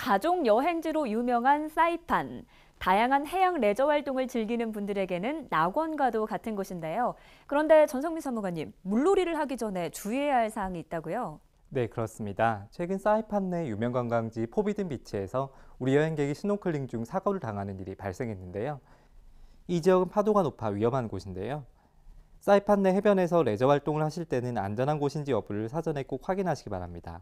가족 여행지로 유명한 사이판. 다양한 해양 레저 활동을 즐기는 분들에게는 낙원과도 같은 곳인데요. 그런데 전성민 사무관님, 물놀이를 하기 전에 주의해야 할 사항이 있다고요? 네, 그렇습니다. 최근 사이판 내 유명 관광지 포비든 비치에서 우리 여행객이 스노클링 중 사고를 당하는 일이 발생했는데요. 이 지역은 파도가 높아 위험한 곳인데요. 사이판 내 해변에서 레저 활동을 하실 때는 안전한 곳인지 여부를 사전에 꼭 확인하시기 바랍니다.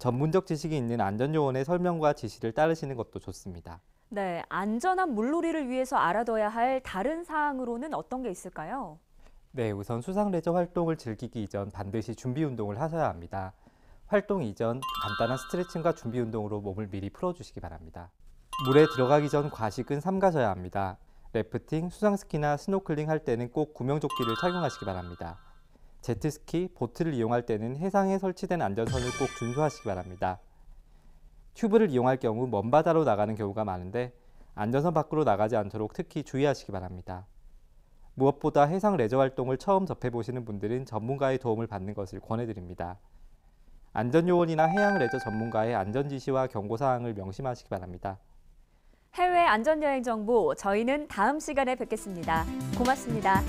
전문적 지식이 있는 안전요원의 설명과 지시를 따르시는 것도 좋습니다. 네, 안전한 물놀이를 위해서 알아둬야 할 다른 사항으로는 어떤 게 있을까요? 네, 우선 수상 레저 활동을 즐기기 이전 반드시 준비 운동을 하셔야 합니다. 활동 이전 간단한 스트레칭과 준비 운동으로 몸을 미리 풀어주시기 바랍니다. 물에 들어가기 전 과식은 삼가셔야 합니다. 래프팅, 수상스키나 스노클링 할 때는 꼭 구명조끼를 착용하시기 바랍니다. 제트스키, 보트를 이용할 때는 해상에 설치된 안전선을 꼭 준수하시기 바랍니다. 튜브를 이용할 경우 먼 바다로 나가는 경우가 많은데 안전선 밖으로 나가지 않도록 특히 주의하시기 바랍니다. 무엇보다 해상 레저 활동을 처음 접해보시는 분들은 전문가의 도움을 받는 것을 권해드립니다. 안전요원이나 해양 레저 전문가의 안전 지시와 경고사항을 명심하시기 바랍니다. 해외 안전여행 정보 저희는 다음 시간에 뵙겠습니다. 고맙습니다.